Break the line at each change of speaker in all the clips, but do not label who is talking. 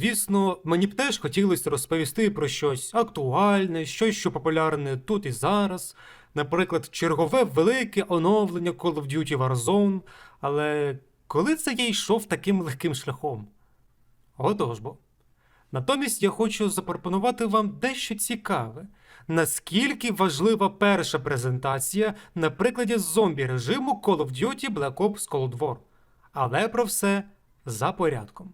Звісно, мені б теж хотілося розповісти про щось актуальне, щось, що популярне тут і зараз. Наприклад, чергове велике оновлення Call of Duty Warzone, але коли це я йшов таким легким шляхом? Отож бо. Натомість я хочу запропонувати вам дещо цікаве. Наскільки важлива перша презентація на прикладі зомбі режиму Call of Duty Black Ops Cold War. Але про все за порядком.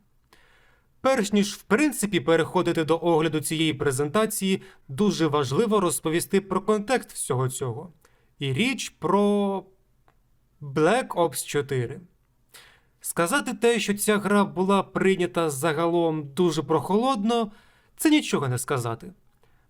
Перш ніж в принципі переходити до огляду цієї презентації, дуже важливо розповісти про контекст всього цього. І річ про Black Ops 4. Сказати те, що ця гра була прийнята загалом дуже прохолодно, це нічого не сказати.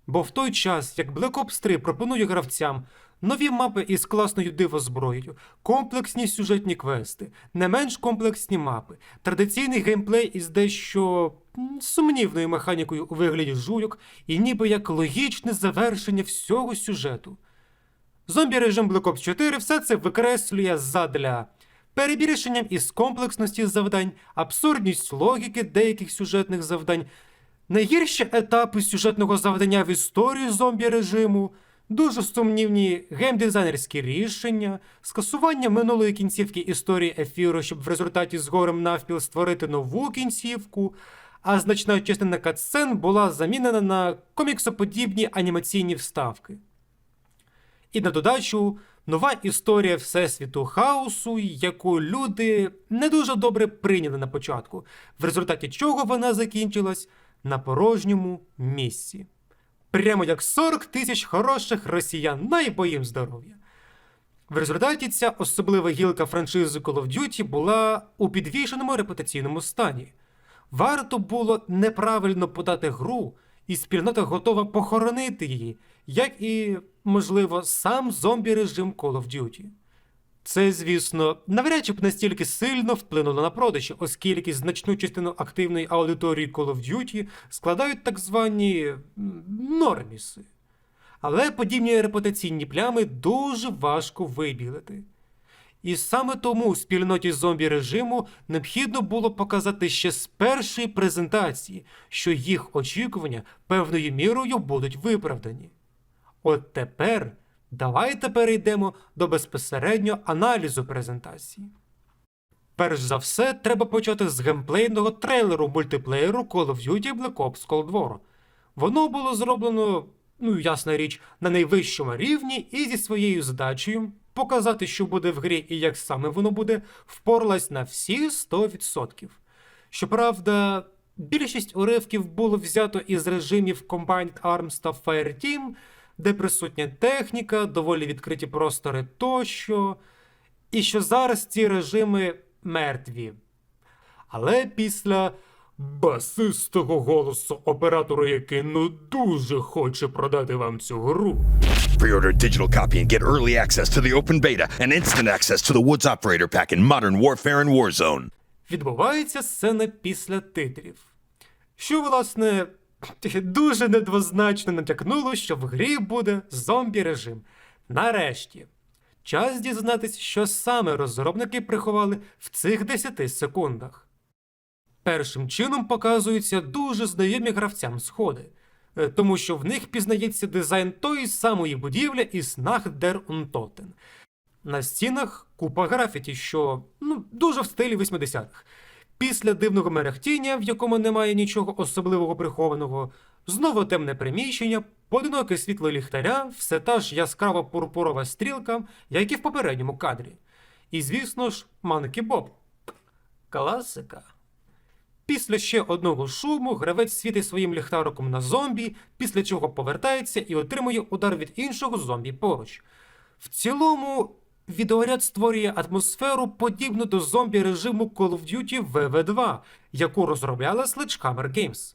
Бо в той час, як Black Ops 3 пропонує гравцям нові мапи із класною дивозброєю, комплексні сюжетні квести, не менш комплексні мапи, традиційний геймплей із дещо сумнівною механікою у вигляді жуйок і ніби як логічне завершення всього сюжету. Зомбі режим Black Ops 4 все це викреслює задля перебільшенням із комплексності завдань, абсурдність логіки деяких сюжетних завдань, найгірші етапи сюжетного завдання в історії зомбі режиму, дуже сумнівні геймдизайнерські рішення, скасування минулої кінцівки історії ефіру, щоб в результаті з горем навпіл створити нову кінцівку. А значна частина катсцен була замінена на коміксоподібні анімаційні вставки. І на додачу нова історія Всесвіту хаосу, яку люди не дуже добре прийняли на початку, в результаті чого вона закінчилась на порожньому місці. Прямо як 40 тисяч хороших росіян, найбоїм бо їм здоров'я. В результаті ця особлива гілка франшизи Call of Duty була у підвішеному репутаційному стані. Варто було неправильно подати гру, і спільнота готова похоронити її, як і, можливо, сам зомбі режим Call of Duty. Це, звісно, навряд чи б настільки сильно вплинуло на продажі, оскільки значну частину активної аудиторії Call of Duty складають так звані норміси. Але подібні репутаційні плями дуже важко вибілити. І саме тому спільноті зомбі режиму необхідно було показати ще з першої презентації, що їх очікування певною мірою будуть виправдані. От тепер давайте перейдемо до безпосередньо аналізу презентації. Перш за все, треба почати з геймплейного трейлеру мультиплеєру Call of Duty Black Ops Cold War. Воно було зроблено, ну ясна річ, на найвищому рівні і зі своєю задачею показати, що буде в грі і як саме воно буде, впоралась на всі 100%. Щоправда, більшість уривків було взято із режимів Combined Arms та Fireteam, де присутня техніка, доволі відкриті простори тощо, і що зараз ці режими мертві. Але після басистого голосу оператора, який ну дуже хоче продати вам цю гру,
Pre-order digital copy and get early access to the open beta and instant access to the Woods Operator Pack in Modern Warfare and Warzone.
відбувається сцена після титрів. Що, власне, дуже недвозначно натякнуло, що в грі буде зомбі режим. Нарешті. Час дізнатись, що саме розробники приховали в цих 10 секундах. Першим чином показуються дуже знайомі гравцям сходи, е, тому що в них пізнається дизайн тої самої будівлі із Nacht der Untoten. На стінах купа графіті, що ну, дуже в стилі 80-х. Після дивного мерехтіння, в якому немає нічого особливого прихованого, знову темне приміщення, поодиноке світло ліхтаря, все та ж яскрава пурпурова стрілка, як і в попередньому кадрі. І, звісно ж, Манкі Боб. Класика. Після ще одного шуму гравець світить своїм ліхтариком на зомбі, після чого повертається і отримує удар від іншого зомбі поруч. В цілому, відеоряд створює атмосферу подібну до зомбі режиму Call of Duty WW2, яку розробляла Sledgehammer Games.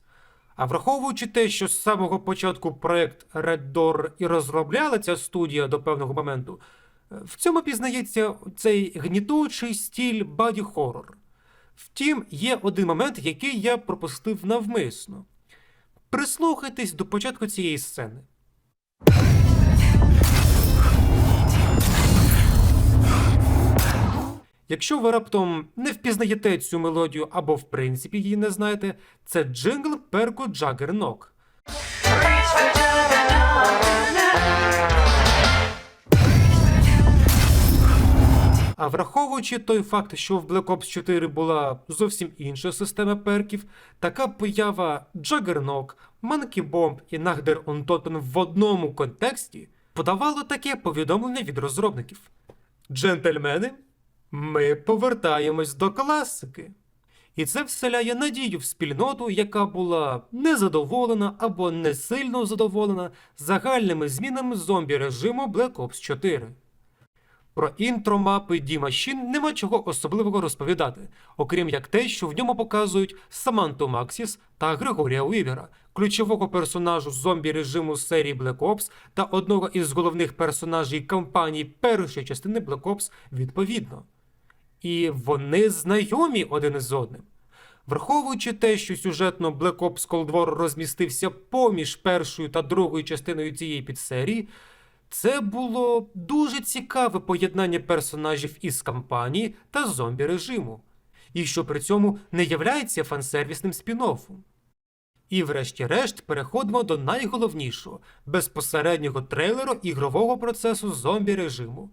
А враховуючи те, що з самого початку проект Red Door і розробляла ця студія до певного моменту, в цьому пізнається цей гнітучий стіль баді хоррор. Втім, є один момент, який я пропустив навмисно. Прислухайтесь до початку цієї сцени. Якщо ви раптом не впізнаєте цю мелодію або в принципі її не знаєте, це джингл перку Джаггернок. А враховуючи той факт, що в Black Ops 4 була зовсім інша система перків, така поява Juggernog, Monkey Bomb і Nagder Untoten в одному контексті подавало таке повідомлення від розробників. Джентльмени, ми повертаємось до класики. І це вселяє надію в спільноту, яка була незадоволена або не сильно задоволена загальними змінами зомбі режиму Black Ops 4. Про інтро мапи D-Machine нема чого особливого розповідати, окрім як те, що в ньому показують Саманту Максіс та Григорія Уівера, ключового персонажу зомбі режиму серії Black Ops та одного із головних персонажів кампанії першої частини Black Ops відповідно. І вони знайомі один із одним. Враховуючи те, що сюжетно Black Ops Cold War розмістився поміж першою та другою частиною цієї підсерії, це було дуже цікаве поєднання персонажів із кампанії та зомбі режиму, і що при цьому не являється фансервісним спін-оффом. І врешті-решт переходимо до найголовнішого безпосереднього трейлеру ігрового процесу зомбі режиму.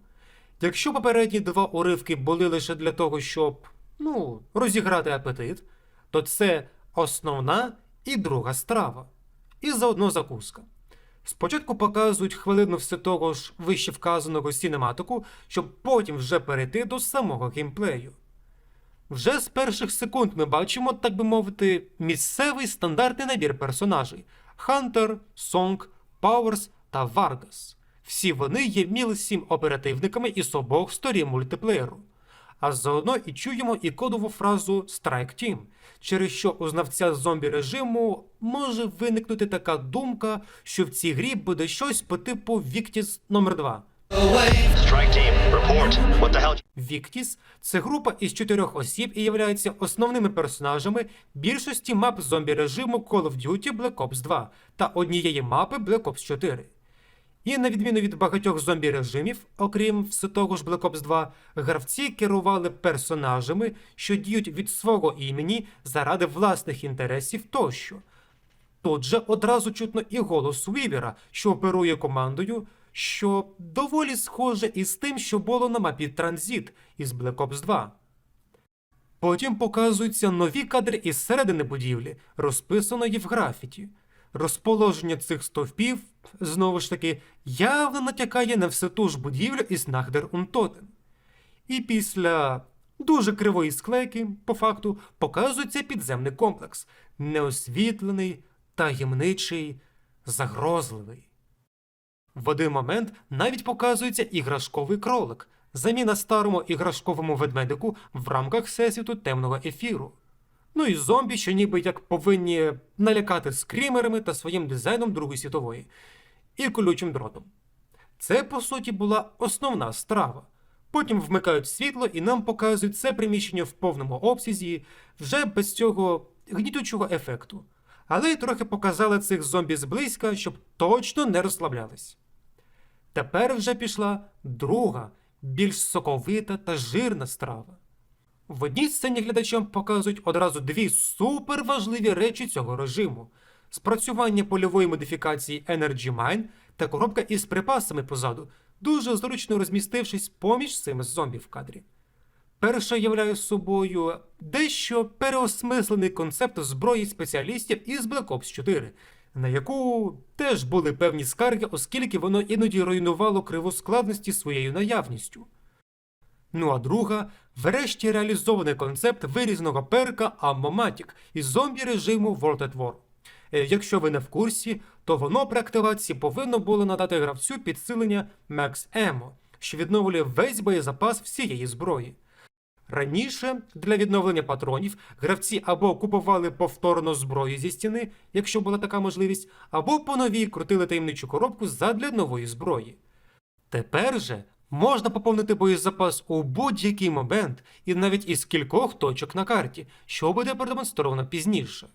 Якщо попередні два уривки були лише для того, щоб ну, розіграти апетит, то це основна і друга страва. І заодно закуска. Спочатку показують хвилину все того ж вище вказаного сінематику, щоб потім вже перейти до самого геймплею. Вже з перших секунд ми бачимо, так би мовити, місцевий стандартний набір персонажей: Хантер, Сонг, Пауерс та Варгас. Всі вони є мілсім оперативниками із обох сторін мультиплеєру. А заодно і чуємо і кодову фразу Strike Team, через що у знавця зомбі режиму може виникнути така думка, що в цій грі буде щось по типу Victis номер 2
Strike team, report. What the hell?
Віктіс це група із чотирьох осіб і являються основними персонажами більшості мап зомбі режиму Call of Duty Black Ops 2 та однієї мапи Black Ops 4. І на відміну від багатьох зомбі режимів, окрім все того ж Black Ops 2, гравці керували персонажами, що діють від свого імені заради власних інтересів тощо. Тут же одразу чутно і голос Вівера, що оперує командою, що доволі схоже із тим, що було на мапі Транзит із Black Ops 2. Потім показуються нові кадри із середини будівлі, розписаної в графіті. Розположення цих стовпів, знову ж таки, явно натякає на все ту ж будівлю із Нагдер Унтотен. І після дуже кривої склейки, по факту, показується підземний комплекс, неосвітлений, таємничий, загрозливий. В один момент навіть показується іграшковий кролик, заміна старому іграшковому ведмедику в рамках всесвіту темного ефіру. Ну і зомбі, що ніби як повинні налякати скрімерами та своїм дизайном Другої світової, і колючим дротом. Це, по суті, була основна страва. Потім вмикають світло і нам показують це приміщення в повному обсязі, вже без цього гнітючого ефекту. Але й трохи показали цих зомбі зблизька, щоб точно не розслаблялись. Тепер вже пішла друга, більш соковита та жирна страва. В одній сцені глядачам показують одразу дві суперважливі речі цього режиму: спрацювання польової модифікації Energy Mine та коробка із припасами позаду, дуже зручно розмістившись поміж цими зомбі в кадрі. Перша являє собою дещо переосмислений концепт зброї спеціалістів із Black Ops 4, на яку теж були певні скарги, оскільки воно іноді руйнувало криву складності своєю наявністю. Ну а друга, врешті реалізований концепт вирізного перка Ammomatic із зомбі режиму World at War. Е, Якщо ви не в курсі, то воно при активації повинно було надати гравцю підсилення Max Ammo, що відновлює весь боєзапас всієї зброї. Раніше для відновлення патронів гравці або купували повторно зброю зі стіни, якщо була така можливість, або по новій крутили таємничу коробку задля нової зброї. Тепер же можна поповнити боєзапас у будь-який момент і навіть із кількох точок на карті, що буде продемонстровано пізніше.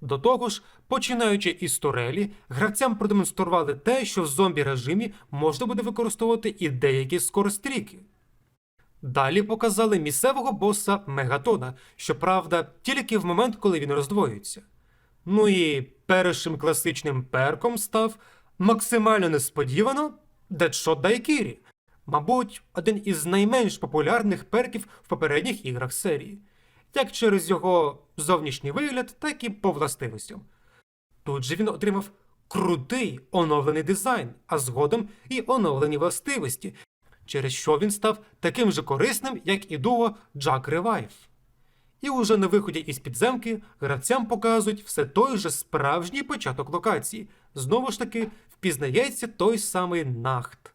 До того ж, починаючи із турелі, гравцям продемонстрували те, що в зомбі режимі можна буде використовувати і деякі скоростріки. Далі показали місцевого боса Мегатона, щоправда, тільки в момент, коли він роздвоюється. Ну і першим класичним перком став максимально несподівано Deadshot Daiquiri. Мабуть, один із найменш популярних перків в попередніх іграх серії, як через його зовнішній вигляд, так і по властивостям. Тут же він отримав крутий оновлений дизайн, а згодом і оновлені властивості, через що він став таким же корисним, як і дуо Jack Revive. І уже на виході із підземки гравцям показують все той же справжній початок локації. Знову ж таки, впізнається той самий нахт.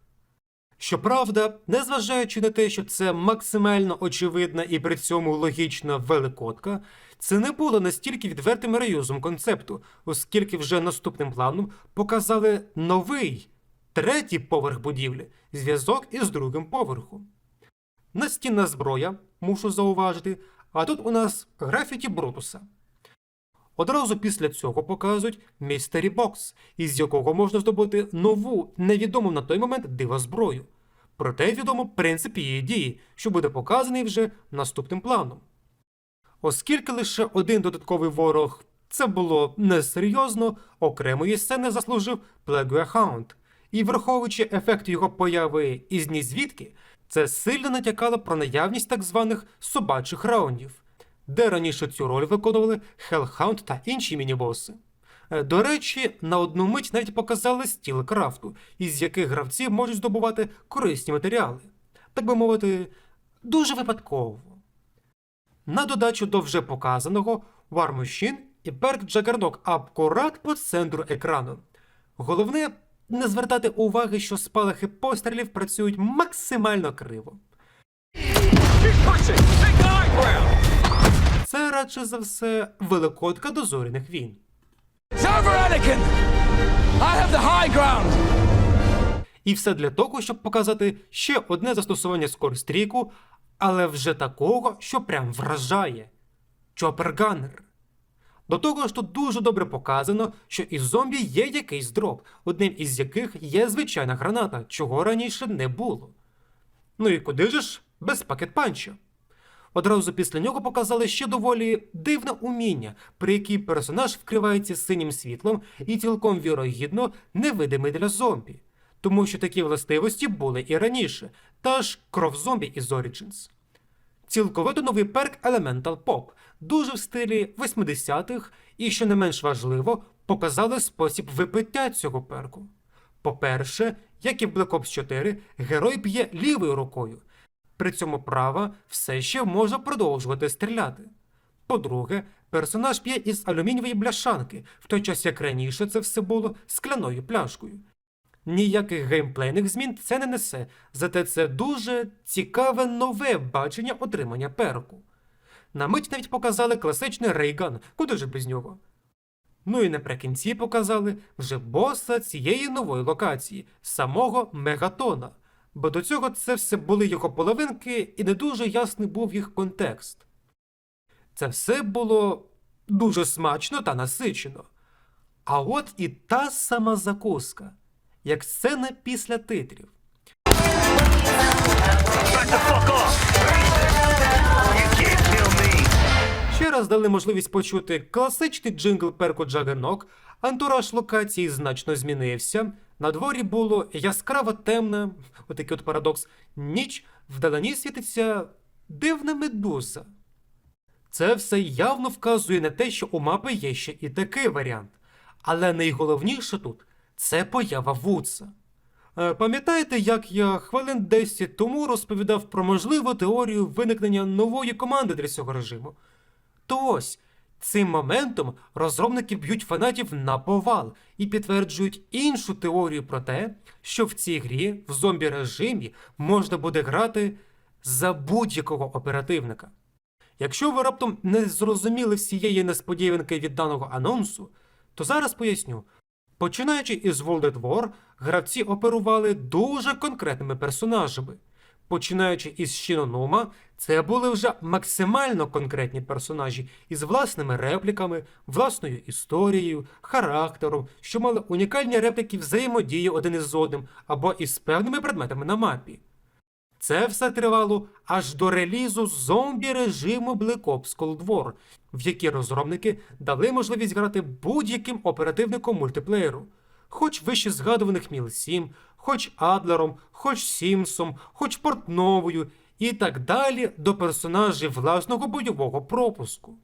Щоправда, незважаючи на те, що це максимально очевидна і при цьому логічна великодка, це не було настільки відвертим реюзом концепту, оскільки вже наступним планом показали новий, третій поверх будівлі, зв'язок із другим поверхом. Настінна зброя, мушу зауважити, а тут у нас графіті Брутуса. Одразу після цього показують містері бокс, із якого можна здобути нову, невідому на той момент дивозброю. Проте відомо принцип її дії, що буде показаний вже наступним планом. Оскільки лише один додатковий ворог це було несерйозно, окремої сцени заслужив Hound, і враховуючи ефект його появи із ні звідки, це сильно натякало про наявність так званих собачих раундів, де раніше цю роль виконували Hellhound та інші мінібоси. Е, До речі, на одну мить навіть показали стіл крафту, із яких гравці можуть здобувати корисні матеріали, так би мовити, дуже випадково. На додачу до вже показаного War Machine і перк Джагернок акурат по центру екрану. Головне не звертати уваги, що спалахи пострілів працюють максимально криво. Це радше за все великодка до зоряних війн.
It's over, Anakin! I have the high ground!
І все для того, щоб показати ще одне застосування скорстріку, але вже такого, що прям вражає. Чоперганер. До того ж тут дуже добре показано, що із зомбі є якийсь дроп, одним із яких є звичайна граната, чого раніше не було. Ну і куди же ж без пакет-панча? Одразу після нього показали ще доволі дивне уміння, при якій персонаж вкривається синім світлом і цілком вірогідно невидимий для зомбі, тому що такі властивості були і раніше, та ж кров зомбі із Origins. Цілковито новий перк Elemental Pop, дуже в стилі 80-х, і, що не менш важливо, показали спосіб випиття цього перку. По-перше, як і в Black Ops 4, герой б'є лівою рукою, при цьому права все ще може продовжувати стріляти. По-друге, персонаж п'є із алюмінієвої бляшанки, в той час як раніше це все було скляною пляшкою. Ніяких геймплейних змін це не несе, зате це дуже цікаве нове бачення отримання перку. На мить навіть показали класичний рейган, куди ж без нього. Ну і наприкінці показали вже боса цієї нової локації, самого Мегатона, бо до цього це все були його половинки і не дуже ясний був їх контекст. Це все було дуже смачно та насичено. А от і та сама закуска, як сцена після титрів. Ще раз дали можливість почути класичний джингл перку Джагенок, антураж локації значно змінився. На дворі було яскраво темна, отакий от парадокс, ніч вдалині світиться дивна медуза. Це все явно вказує на те, що у мапи є ще і такий варіант. Але найголовніше тут це поява Вудса. Е, Пам'ятаєте, як я хвилин 10 тому розповідав про можливу теорію виникнення нової команди для цього режиму? То ось цим моментом розробники б'ють фанатів на повал і підтверджують іншу теорію про те, що в цій грі в зомбі режимі можна буде грати за будь-якого оперативника. Якщо ви раптом не зрозуміли всієї несподіванки від даного анонсу, то зараз поясню. Починаючи із World at War, гравці оперували дуже конкретними персонажами. Починаючи із Шінонома, це були вже максимально конкретні персонажі із власними репліками, власною історією, характером, що мали унікальні репліки взаємодії один із одним або із певними предметами на мапі. Це все тривало аж до релізу зомбі режиму Black Ops Cold War, в якій розробники дали можливість грати будь-яким оперативником мультиплеєру, хоч вище згадуваних Міл 7, хоч Адлером, хоч Сімсом, хоч Портновою і так далі до персонажів власного бойового пропуску.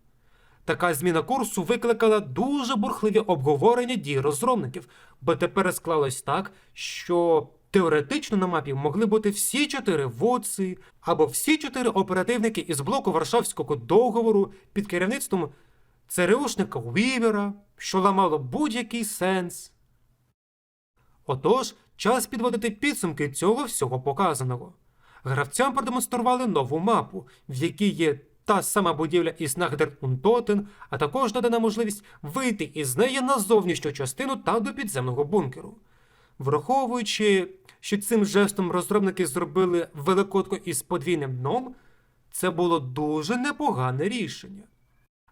Така зміна курсу викликала дуже бурхливі обговорення дій розробників, бо тепер склалось так, що теоретично на мапі могли бути всі чотири вудці або всі чотири оперативники із блоку Варшавського договору під керівництвом ЦРУшника Вівера, що ламало будь-який сенс. Отож, час підводити підсумки цього всього показаного. Гравцям продемонстрували нову мапу, в якій є та сама будівля із Нагдер Унтотен, а також дадана можливість вийти із неї на зовнішню частину та до підземного бункеру. Враховуючи, що цим жестом розробники зробили великодку із подвійним дном, це було дуже непогане рішення.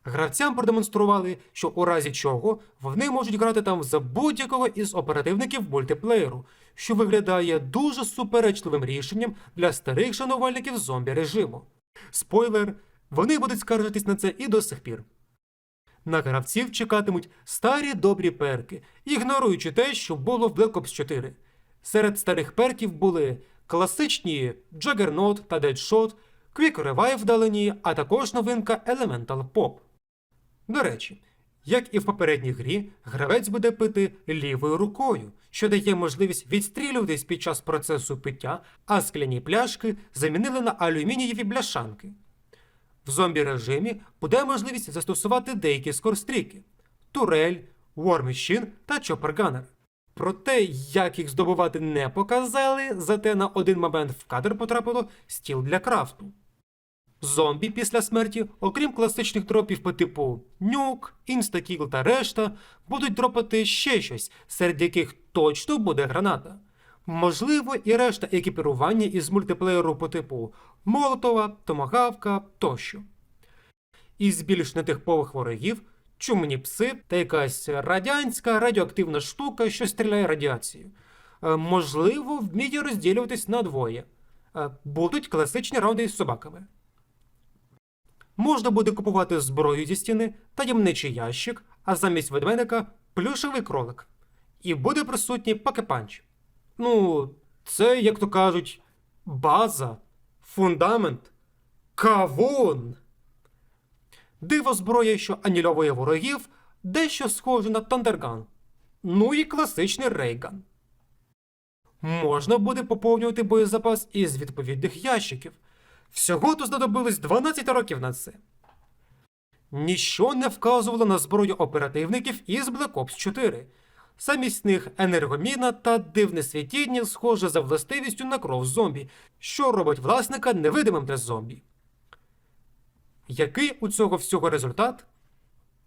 Гравцям продемонстрували, що у разі чого вони можуть грати там за будь-якого із оперативників мультиплеєру, що виглядає дуже суперечливим рішенням для старих шанувальників зомбі режиму. Спойлер, вони будуть скаржитись на це і до сих пір. На гравців чекатимуть старі добрі перки, ігноруючи те, що було в Black Ops 4. Серед старих перків були класичні Juggernaut та Deadshot, Quick Revive вдалені, а також новинка Elemental Pop. До речі, як і в попередній грі, гравець буде пити лівою рукою, що дає можливість відстрілюватись під час процесу пиття, а скляні пляшки замінили на алюмінієві бляшанки. В зомбі режимі буде можливість застосувати деякі скорстріки турель, War Machine та Chopper Gunner. Проте, як їх здобувати не показали, зате на один момент в кадр потрапило стіл для крафту. Зомбі після смерті, окрім класичних дропів по типу нюк, інстакіл та решта, будуть дропати ще щось, серед яких точно буде граната. Можливо, і решта екіпірування із мультиплеєру по типу Молотова, Томагавка тощо. Із більш нетипових ворогів чумні пси та якась радянська радіоактивна штука, що стріляє радіацією. Е, Можливо, вміє розділюватись на двоє. Е, Будуть класичні раунди із собаками. Можна буде купувати зброю зі стіни, таємничий ящик, а замість ведмедика плюшевий кролик. І буде присутній пакепанч. Ну, це, як то кажуть, база, фундамент, кавун. Диво зброя, що анільовує ворогів, дещо схоже на Тандерган. Ну і класичний рейган. Можна буде поповнювати боєзапас із відповідних ящиків. Всього то знадобилось 12 років на це. Ніщо не вказувало на зброю оперативників із Black Ops 4. Замість них енергоміна та дивне світіння схоже за властивістю на кров зомбі, що робить власника невидимим для зомбі. Який у цього всього результат?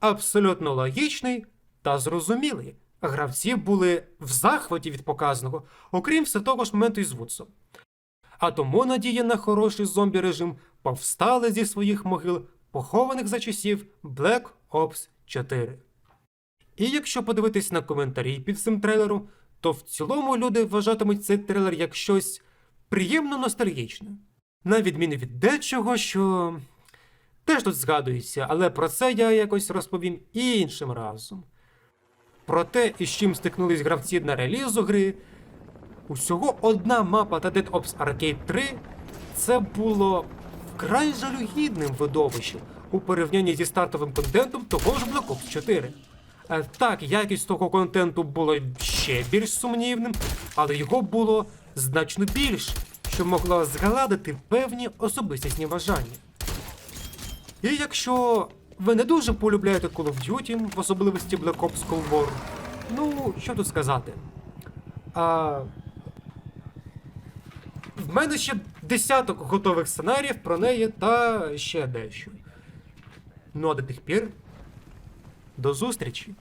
Абсолютно логічний та зрозумілий. Гравці були в захваті від показаного, окрім все того ж моменту із Вудсом. А тому надія на хороший зомбі режим повстали зі своїх могил, похованих за часів Black Ops 4. І якщо подивитись на коментарі під цим трейлером, то в цілому люди вважатимуть цей трейлер як щось приємно ностальгічне. На відміну від дечого, що теж тут згадується, але про це я якось розповім іншим разом. Про те, із чим стикнулись гравці на релізу гри, Усього одна мапа та Dead Ops Arcade 3 це було вкрай жалюгідним видовищем у порівнянні зі стартовим контентом того ж Black Ops 4. Е, Так, якість того контенту була ще більш сумнівним, але його було значно більше, що могло згладити певні особистісні бажання. І якщо ви не дуже полюбляєте Call of Duty, в особливості Black Ops Cold War, ну, що тут сказати? А, в мене ще десяток готових сценаріїв про неї та ще дещо. Ну а до тих пір. До зустрічі!